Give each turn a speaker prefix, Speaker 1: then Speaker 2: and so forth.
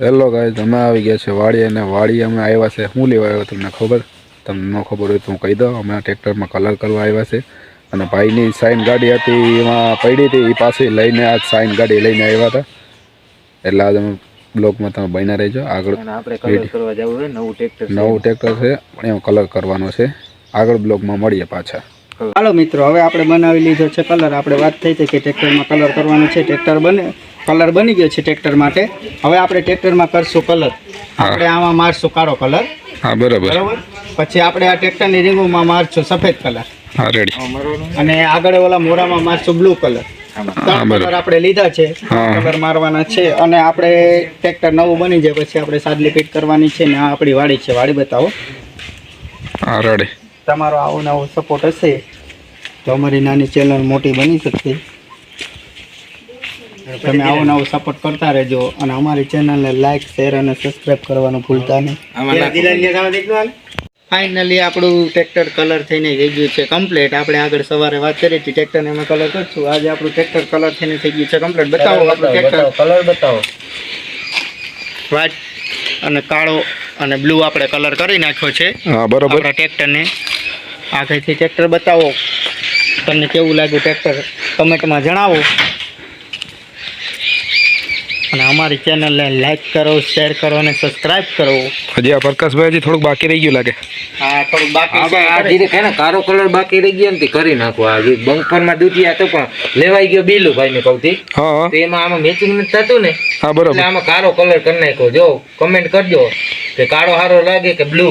Speaker 1: Hello guys અમે આવી ગયા છે વાડી અને વાડી અમે આવ્યા છે. શું લેવા આવ્યો તમને ખબર? તમને ન ખબર હોય તો હું કહી દઉં. અમે આ ટ્રેક્ટરમાં કલર કરવા આવ્યા છે. અને ભાઈની સાઈન ગાડી હતી એમાં પડી હતી. એ પાછી લઈને આજ સાઈન ગાડી લઈને આવ્યા હતા. એટલે આજે અમે બ્લોગમાં તમે બન્યા રહેજો. આગળ
Speaker 2: અને આપણે કલર કરવા જવું હોય નવું ટ્રેક્ટર
Speaker 1: નવું ટ્રેક્ટર છે પણ એમાં કલર કરવાનો છે. આગળ બ્લોગમાં મળીએ પાછા.
Speaker 3: હાલો મિત્રો હવે આપણે બનાવી લીધો છે કલર. આપણે વાત થઈ હતી કે ટ્રેક્ટરમાં કલર કરવાનો છે. ટ્રેક્ટર બને. કલર બની ગયો છે ટ્રેક્ટર માટે. હવે આપણે ટ્રેક્ટરમાં કરશું કલર. આપણે આમાં મારશું કાળો કલર.
Speaker 1: હા બરાબર.
Speaker 3: બરાબર? પછી આપણે આ ટ્રેક્ટરની રીંગોમાં મારશું સફેદ કલર.
Speaker 1: હા રેડી
Speaker 3: અને આગળ ઓલા મોરામાં મારશું બ્લુ કલર. કલર આપણે લીધા છે. કલર મારવાના છે અને આપણે ટ્રેક્ટર નવું બની જાય પછી આપણે સાદલી પીટ કરવાની છે ને આ આપણી વાડી છે. વાડી બતાવો.
Speaker 1: હા રેડી
Speaker 3: તમારો આવો નવો સપોર્ટ હશે. તો અમારી નાની ચેનલ મોટી બની શકશે. તમે આવો નવો સપોર્ટ કરતા રહેજો અને અમારી ચેનલને લાઈક શેર અને સબસ્ક્રાઇબ કરવાનું ભૂલતા નહીં. ફાઇનલી આપણું ટ્રેક્ટર કલર થઈને થઈ ગયું છે કમ્પ્લીટ આપણે આગળ સવારે વાત કરી હતી ટ્રેક્ટરને અમે કલર કરશું. આજે આપણું ટ્રેક્ટર કલર થઈને થઈ ગયું છે કમ્પ્લીટ બતાવો આપણું ટ્રેક્ટર
Speaker 2: કલર બતાવો.
Speaker 3: વ્હાઇટ અને કાળો અને બ્લુ આપણે કલર કરી નાખ્યો છે.
Speaker 1: હા બરાબર.
Speaker 3: આપણા ટ્રેક્ટરને આગળથી ટ્રેક્ટર બતાવો? તમને કેવું લાગ્યું ટ્રેક્ટર કમેન્ટમાં જણાવો. અને અમારી ચેનલને લાઈક કરો શેર કરો અને સબસ્ક્રાઇબ કરો.
Speaker 1: હજી આ પ્રકાશભાઈ હજી થોડુંક બાકી રહી ગયું લાગે.
Speaker 3: હા થોડુંક બાકી
Speaker 2: આ
Speaker 3: જીરે
Speaker 2: આ ને કારો કલર બાકી રહી ગયો ને કરી નાખો. આ બંપરમાં દૂધિયા હતો પણ લેવાઈ ગયો બીલું ભાઈ ને કહું
Speaker 1: હા.
Speaker 2: તો એમાં આમાં મેચિંગ નથી થતું ને.
Speaker 1: હા
Speaker 2: બરોબર.
Speaker 1: બરાબર
Speaker 2: આમાં કારો કલર કરી નાખ્યો. જો કમેન્ટ કરજો કે કાળો સારો લાગે કે બ્લુ